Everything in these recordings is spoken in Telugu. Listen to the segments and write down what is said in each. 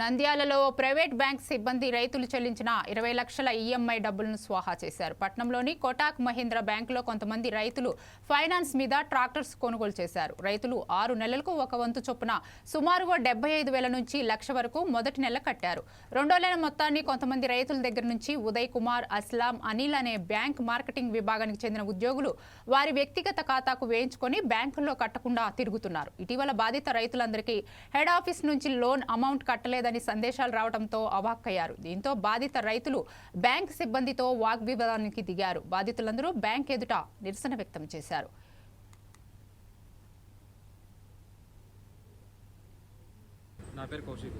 నంద్యాలలో ప్రైవేట్ బ్యాంక్ సిబ్బంది రైతులు చెల్లించిన ఇరవై లక్షల ఈఎంఐ డబ్బులను స్వాహా చేశారు. పట్నంలోని కోటాక్ మహీంద్ర బ్యాంకులో కొంతమంది రైతులు ఫైనాన్స్ మీద ట్రాక్టర్స్ కొనుగోలు చేశారు. రైతులు ఆరు నెలలకు ఒక వంతు చొప్పున సుమారుగా డెబ్బై ఐదు వేల నుంచి లక్ష వరకు మొదటి నెల కట్టారు. రెండో నెల మొత్తాన్ని కొంతమంది రైతుల దగ్గర నుంచి ఉదయ్ కుమార్ అస్లాం అనిల్ అనే బ్యాంక్ మార్కెటింగ్ విభాగానికి చెందిన ఉద్యోగులు వారి వ్యక్తిగత ఖాతాకు వేయించుకొని బ్యాంకుల్లో కట్టకుండా తిరుగుతున్నారు. ఇటీవల బాధిత రైతులందరికీ హెడ్ ఆఫీస్ నుంచి లోన్ అమౌంట్ కట్టలేదు లేదని సందేశాలు రావడంతో అవాక్కయ్యారు. దీంతో బాధిత రైతులు బ్యాంక్ సిబ్బందితో వాగ్వివాదానికి దిగారు. బాధితులందరూ బ్యాంక్ ఎదుట నిరసన వ్యక్తం చేశారు. నా పేరు కౌశిక్.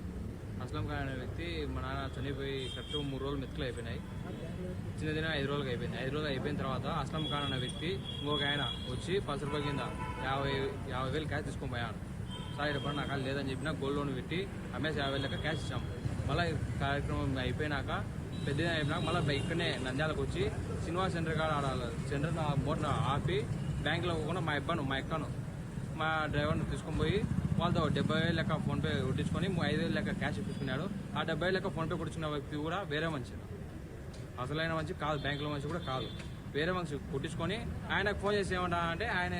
అస్లం ఖాన్ అనే వ్యక్తి మా నాన్న చనిపోయి కరెక్ట్ మూడు రోజులు మెతుకులు అయిపోయినాయి. చిన్న దిన ఐదు రోజులకు అయిపోయింది. ఐదు రోజులు అయిపోయిన తర్వాత అస్లం ఖాన్ అనే వ్యక్తి ఇంకొక ఆయన వచ్చి పది రూపాయల కింద యాభై యాభై వేలు క్యాష్ తీసుకొని పోయాను సార్ ఇప్పుడు నాకు లేదని చెప్పిన గోల్డ్ లోన్ పెట్టి అమ్మేసి యాభై లెక్క క్యాష్ ఇచ్చాం. మళ్ళీ కార్యక్రమం అయిపోయినాక పెద్ద అయిపోయినాక మళ్ళీ ఇక్కడనే నంద్యాలకు వచ్చి సినిమా సెంటర్ కాడ ఆడాలి సెంటర్ బోట్ ఆపి బ్యాంకులో పోకుండా మా ఇబ్బంది మా ఎక్కను మా డ్రైవర్ని తీసుకొని పోయి వాళ్ళతో డెబ్బై వేలు లెక్క ఫోన్పే కొట్టించుకొని ఐదు వేలు లెక్క క్యాష్ ఇప్పించుకున్నాడు. ఆ డెబ్బై లెక్క ఫోన్పే కొట్టించుకున్న వ్యక్తి కూడా వేరే మనిషి. అసలైన మంచి కాదు బ్యాంకులో మంచి కూడా కాదు. వేరే మనిషి కొట్టించుకొని ఆయనకు ఫోన్ చేసి ఏమంటా అంటే ఆయన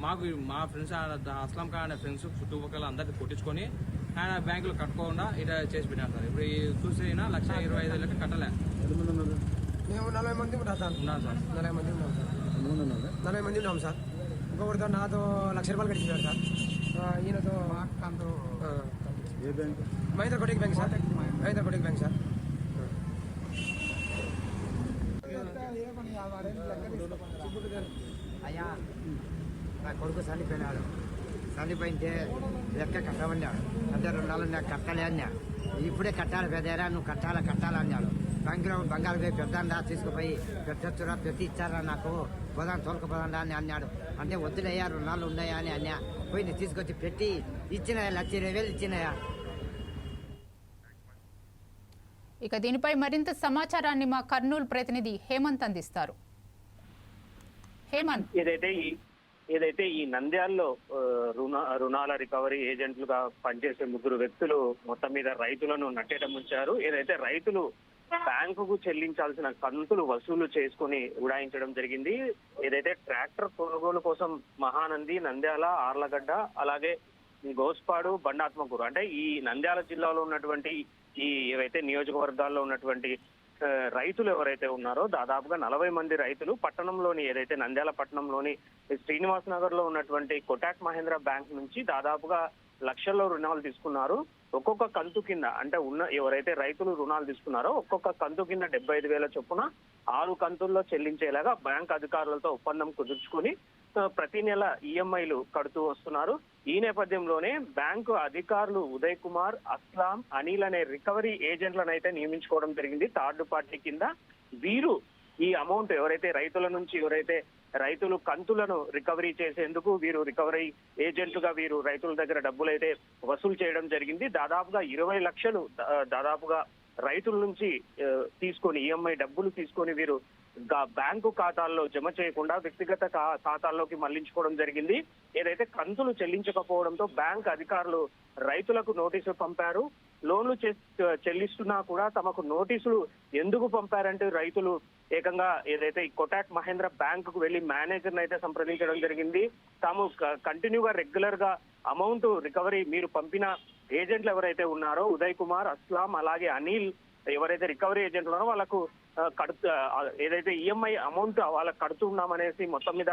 మాకు మా ఫ్రెండ్స్ అస్లాం ఖాన్ అనే ఫ్రెండ్స్ చుట్టుపక్కల అందరికి కొట్టించుకొని ఆయన బ్యాంకులో కట్టుకోకుండా ఇట్లా చేసి పెట్టారు సార్. ఇప్పుడు ఈ చూసి అయినా లక్ష ఇరవై ఐదు లెక్క కట్టలే. మేము నలభై మంది ఉంటాం సార్. ఉన్నాను సార్. నలభై మంది ఉన్నాం సార్. నలభై మంది ఉన్నాం సార్. ఇంకొకరితో నాతో లక్ష రూపాయలు కట్టించారు సార్. ఆ, ఈయనతో ఏ bank Mahindra Kotak bank sir. Mahindra Kotak bank sir. అయ్యా. నా కొడుకు చనిపోయినాడు. చనిపోయింటే లెక్క కట్టమన్నాడు. అంటే రెండు నెలలు నాకు కట్టాలి అన్నాడు ఇప్పుడే కట్టాలి పెద్దరా నువ్వు కట్టాలా కట్టాలా అన్నాడు. బ్యాంకులో బంగారు పోయి పెద్దండా తీసుకుపోయి పెట్టొచ్చురా పెట్టి ఇచ్చారా నాకు? పోదాం తోలుకుపోదా అని అన్నాడు. అంటే వద్దులయ్యా రెండు నెలలు ఉన్నాయా అని అన్నా. పోయి తీసుకొచ్చి పెట్టి ఇచ్చినాయా లక్ష ఇరవై వేలు ఇచ్చినాయా? ఇక దీనిపై మరింత సమాచారాన్ని మా కర్నూలు ప్రతినిధి హేమంత్ అందిస్తారు. హేమంత్. ఏదైతే ఏదైతే ఈ నంద్యాల్లో రుణ రుణాల రికవరీ ఏజెంట్లుగా పనిచేసే ముగ్గురు వ్యక్తులు మొత్తం మీద రైతులను నట్టేట ఉంచారు ఏదైతే రైతులు బ్యాంకుకు చెల్లించాల్సిన కంతులు వసూలు చేసుకుని ఉడాయించడం జరిగింది. ఏదైతే ట్రాక్టర్ కొనుగోలు కోసం మహానంది నంద్యాల ఆర్లగడ్డ అలాగే గోస్పాడు బండాత్మకూరు అంటే ఈ నంద్యాల జిల్లాలో ఉన్నటువంటి ఈ ఏవైతే నియోజకవర్గాల్లో ఉన్నటువంటి రైతులు ఎవరైతే ఉన్నారో దాదాపుగా నలభై మంది రైతులు పట్టణంలోని ఏదైతే నంద్యాల పట్టణంలోని శ్రీనివాస్ నగర్లో ఉన్నటువంటి కొటాక్ మహేంద్ర బ్యాంక్ నుంచి దాదాపుగా లక్షల్లో రుణాలు తీసుకున్నారు. ఒక్కొక్క కంతు కింద అంటే ఉన్న ఎవరైతే రైతులు రుణాలు తీసుకున్నారో ఒక్కొక్క కంతు కింద డెబ్బై ఐదు వేల చొప్పున ఆరు కంతుల్లో చెల్లించేలాగా బ్యాంక్ అధికారులతో ఒప్పందం కుదుర్చుకుని ప్రతి నెల ఈఎంఐలు కడుతూ వస్తున్నారు. ఈ నేపథ్యంలోనే బ్యాంకు అధికారులు ఉదయ్ కుమార్ అస్లాం అనిల్ అనే రికవరీ ఏజెంట్లను అయితే నియమించుకోవడం జరిగింది. థర్డ్ పార్టీ కింద వీరు ఈ అమౌంట్ ఎవరైతే రైతుల నుంచి ఎవరైతే రైతులు కంతులను రికవరీ చేసేందుకు వీరు రికవరీ ఏజెంట్లుగా వీరు రైతుల దగ్గర డబ్బులు అయితే వసూలు చేయడం జరిగింది. దాదాపుగా ఇరవై లక్షలు దాదాపుగా రైతుల నుంచి తీసుకొని ఈఎంఐ డబ్బులు తీసుకొని వీరు బ్యాంకు ఖాతాల్లో జమ చేయకుండా వ్యక్తిగత ఖాతాల్లోకి మళ్ళించుకోవడం జరిగింది. ఏదైతే కంతులు చెల్లించకపోవడంతో బ్యాంక్ అధికారులు రైతులకు నోటీసులు పంపారు. లోన్లు చెల్లిస్తున్నా కూడా తమకు నోటీసులు ఎందుకు పంపారంటే రైతులు ఏకంగా ఏదైతే ఈ కొటాక్ మహేంద్ర బ్యాంక్కు వెళ్ళి మేనేజర్ అయితే సంప్రదించడం జరిగింది. తాము కంటిన్యూగా రెగ్యులర్గా అమౌంట్ రికవరీ మీరు పంపిన ఏజెంట్లు ఎవరైతే ఉన్నారో ఉదయ్ కుమార్ అస్లాం అలాగే అనిల్ ఎవరైతే రికవరీ ఏజెంట్లు ఉన్నారో వాళ్ళకు కడుతూ ఏదైతే ఈఎంఐ అమౌంట్ వాళ్ళకి కడుతున్నామనేసి మొత్తం మీద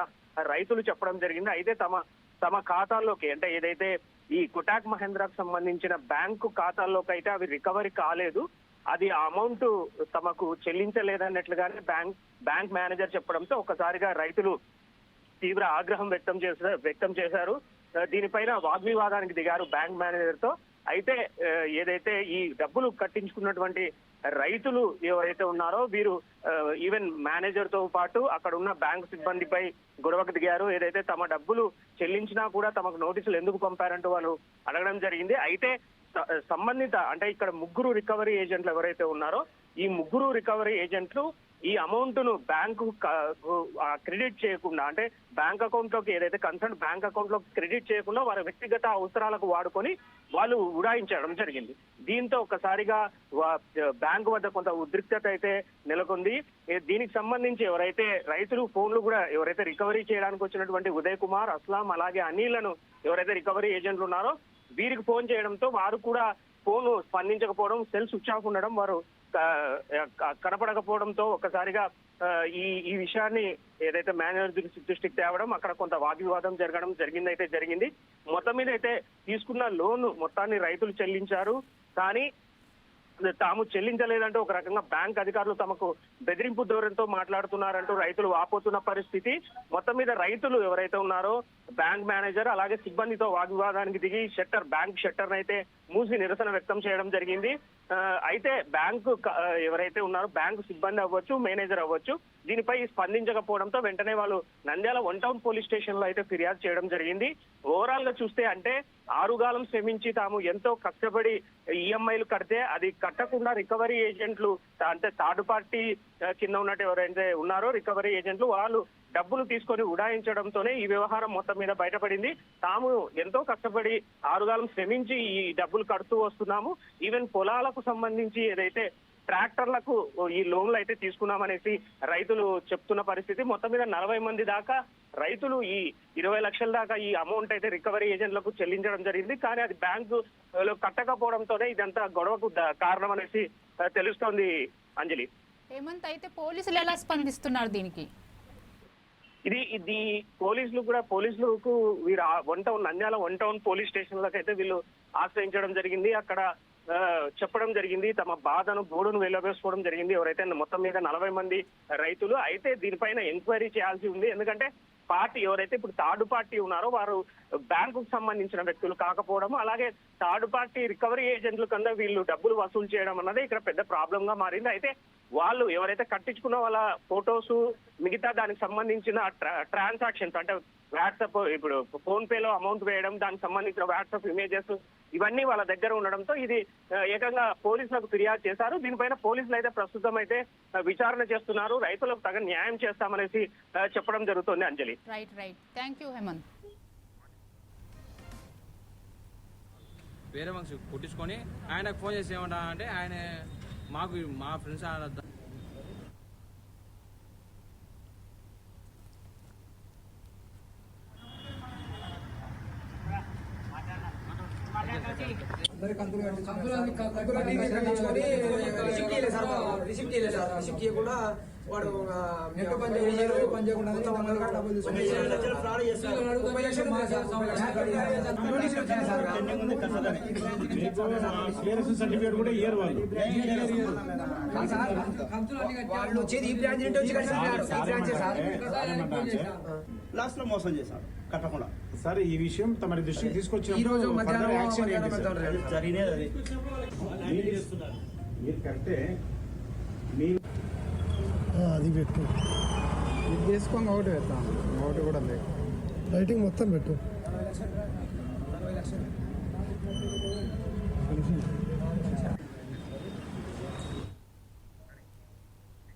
రైతులు చెప్పడం జరిగింది. అయితే తమ తమ ఖాతాల్లోకి అంటే ఏదైతే ఈ కుటాక్ మహేంద్రకు సంబంధించిన బ్యాంకు ఖాతాల్లోకి అయితే అవి రికవరీ కాలేదు. అది ఆ అమౌంట్ తమకు చెల్లించలేదన్నట్లుగానే బ్యాంక్ బ్యాంక్ మేనేజర్ చెప్పడంతో ఒక్కసారిగా రైతులు తీవ్ర ఆగ్రహం వ్యక్తం చేశారు వ్యక్తం చేశారు. దీనిపైన వాగ్వివాదానికి దిగారు బ్యాంక్ మేనేజర్తో అయితే ఏదైతే ఈ డబ్బులు కట్టించుకున్నటువంటి రైతులు ఎవరైతే ఉన్నారో వీరు ఈవెన్ మేనేజర్తో పాటు అక్కడ ఉన్న బ్యాంక్ సిబ్బందిపై గొడవకు దిగారు. ఏదైతే తమ డబ్బులు చెల్లించినా కూడా తమకు నోటీసులు ఎందుకు పంపారంటూ వాళ్ళు అడగడం జరిగింది. అయితే సంబంధిత అంటే ఇక్కడ ముగ్గురు రికవరీ ఏజెంట్లు ఎవరైతే ఉన్నారో ఈ ముగ్గురు రికవరీ ఏజెంట్లు ఈ అమౌంట్ను బ్యాంకు క్రెడిట్ చేయకుండా అంటే బ్యాంక్ అకౌంట్లోకి ఏదైతే కన్సర్న్ బ్యాంక్ అకౌంట్లోకి క్రెడిట్ చేయకుండా వారి వ్యక్తిగత అవసరాలకు వాడుకొని వాళ్ళు ఉడాయించడం జరిగింది. దీంతో ఒకసారిగా బ్యాంకు వద్ద కొంత ఉద్రిక్తత అయితే నెలకొంది. దీనికి సంబంధించి ఎవరైతే రైతులు ఫోన్లు కూడా ఎవరైతే రికవరీ చేయడానికి వచ్చినటువంటి ఉదయ్ కుమార్ అస్లాం అలాగే అనిలను ఎవరైతే రికవరీ ఏజెంట్లు ఉన్నారో వీరికి ఫోన్ చేయడంతో వారు కూడా ఫోన్ స్పందించకపోవడం సెల్ స్విచ్ ఆఫ్ ఉండడం వారు కనపడకపోవడంతో ఒక్కసారిగా ఈ ఈ విషయాన్ని ఏదైతే మేనేజర్ దృష్టికి తేవడం అక్కడ కొంత వాగ్వివాదం జరగడం జరిగింది అయితే జరిగింది. మొత్తం మీద అయితే తీసుకున్న లోన్ మొత్తాన్ని రైతులు చెల్లించారు. కానీ తాము చెల్లించలేదంటే ఒక రకంగా బ్యాంక్ అధికారులు తమకు బెదిరింపు ధోరణితో మాట్లాడుతున్నారంటూ రైతులు వాపోతున్న పరిస్థితి. మొత్తం మీద రైతులు ఎవరైతే ఉన్నారో బ్యాంక్ మేనేజర్ అలాగే సిబ్బందితో వాగ్వివాదానికి దిగి షట్టర్ బ్యాంక్ షట్టర్ అయితే మూసి నిరసన వ్యక్తం చేయడం జరిగింది. అయితే బ్యాంకు ఎవరైతే ఉన్నారో బ్యాంకు సిబ్బంది అవ్వచ్చు మేనేజర్ అవ్వచ్చు దీనిపై స్పందించకపోవడంతో వెంటనే వాళ్ళు నంద్యాల వన్ టౌన్ పోలీస్ స్టేషన్లో అయితే ఫిర్యాదు చేయడం జరిగింది. ఓవరాల్గా చూస్తే అంటే ఆరుగాలం శ్రమించి తాము ఎంతో కష్టపడి ఈఎంఐలు కడితే అది కట్టకుండా రికవరీ ఏజెంట్లు అంటే థర్డ్ పార్టీ కింద ఉన్నట్టు ఎవరైతే ఉన్నారో రికవరీ ఏజెంట్లు వాళ్ళు డబ్బులు తీసుకొని ఉడాయించడంతోనే ఈ వ్యవహారం మొత్తం మీద బయటపడింది. తాము ఎంతో కష్టపడి ఆరుగాలం శ్రమించి ఈ డబ్బులు కడుతూ వస్తున్నాము. ఈవెన్ పొలాలకు సంబంధించి ఏదైతే ట్రాక్టర్లకు ఈ లోన్లు అయితే తీసుకున్నామనేసి రైతులు చెప్తున్న పరిస్థితి మొత్తం మీద నలభై మంది దాకా రైతులు ఈ ఇరవై లక్షల దాకా ఈ అమౌంట్ అయితే రికవరీ ఏజెంట్లకు చెల్లించడం జరిగింది. కానీ అది బ్యాంకు కట్టకపోవడంతోనే ఇదంతా గొడవకు కారణం అనేసి తెలుస్తోంది అంజలి. హేమంత్ అయితే పోలీసులు ఎలా స్పందిస్తున్నారు దీనికి? ఇది ఇది పోలీసులు కూడా పోలీసులకు వీరు one town Nandyal one town police స్టేషన్లకు అయితే వీళ్ళు ఆశ్రయించడం జరిగింది. అక్కడ చెప్పడం జరిగింది. తమ బాధను బోడును వెళ్ళబేసుకోవడం జరిగింది. ఎవరైతే మొత్తం మీద నలభై మంది రైతులు అయితే దీనిపైన ఎంక్వైరీ చేయాల్సి ఉంది. ఎందుకంటే పార్టీ ఎవరైతే ఇప్పుడు థర్డ్ పార్టీ ఉన్నారో వారు బ్యాంకుకు సంబంధించిన వ్యక్తులు కాకపోవడం అలాగే థర్డ్ పార్టీ రికవరీ ఏజెంట్ల కింద వీళ్ళు డబ్బులు వసూలు చేయడం అన్నది ఇక్కడ పెద్ద ప్రాబ్లం గా మారింది. అయితే వాళ్ళు ఎవరైతే కట్టించుకున్న వాళ్ళ ఫొటోస్ మిగతా దానికి సంబంధించిన ట్రాన్సాక్షన్స్ అంటే వాట్సాప్ ఇప్పుడు ఫోన్ పే లో అమౌంట్ వేయడం దానికి సంబంధించిన వాట్సాప్ ఇమేజెస్ ఇవన్నీ వాళ్ళ దగ్గర ఉండడంతో ఇది ఏకంగా పోలీసులకు ఫిర్యాదు చేశారు. దీనిపైన పోలీసులు అయితే ప్రస్తుతం అయితే విచారణ చేస్తున్నారు. రైతులకు తగిన న్యాయం చేస్తామనేసి చెప్పడం జరుగుతోంది Anjali. Right right. Thank you Hemanth. వేరే మనిషి కొట్టించుకొని ఆయనకు ఫోన్ చేసి ఏమంటా అంటే ఆయన మాకు మా ఫ్రెండ్స్ ఆడద్దా కంతులు కట్టించుకొని కట్టించుకొని రిసిప్ట్ ఇవ్వలేదు సార్ రిసిప్ట్ ఇవ్వకుండా వాడు నెట్ పని చేయలేదు పని చేయకుండా మొత్తం వందల ముప్పై లక్షలు సర్టిఫికేట్ కూడా ఇయర్ వాళ్ళు వాళ్ళు వచ్చేది ఈ బ్రాంచ్ నుండి వచ్చి లాస్ట్లో మోసం చేశారు. కట్టకుండా. సరే ఈ విషయం తమరి దృష్టికి తీసుకొచ్చిన ఈ రోజు మధ్యాహ్నం మధ్యాహ్నం రేపు. జరిగినది అది. మీరు కడితే మీరు అది పెట్టు. ఇది చేసుకొని ఒకటి పెడతాం. ఒకటి కూడా లేదు లైటింగ్ మొత్తం పెట్టు.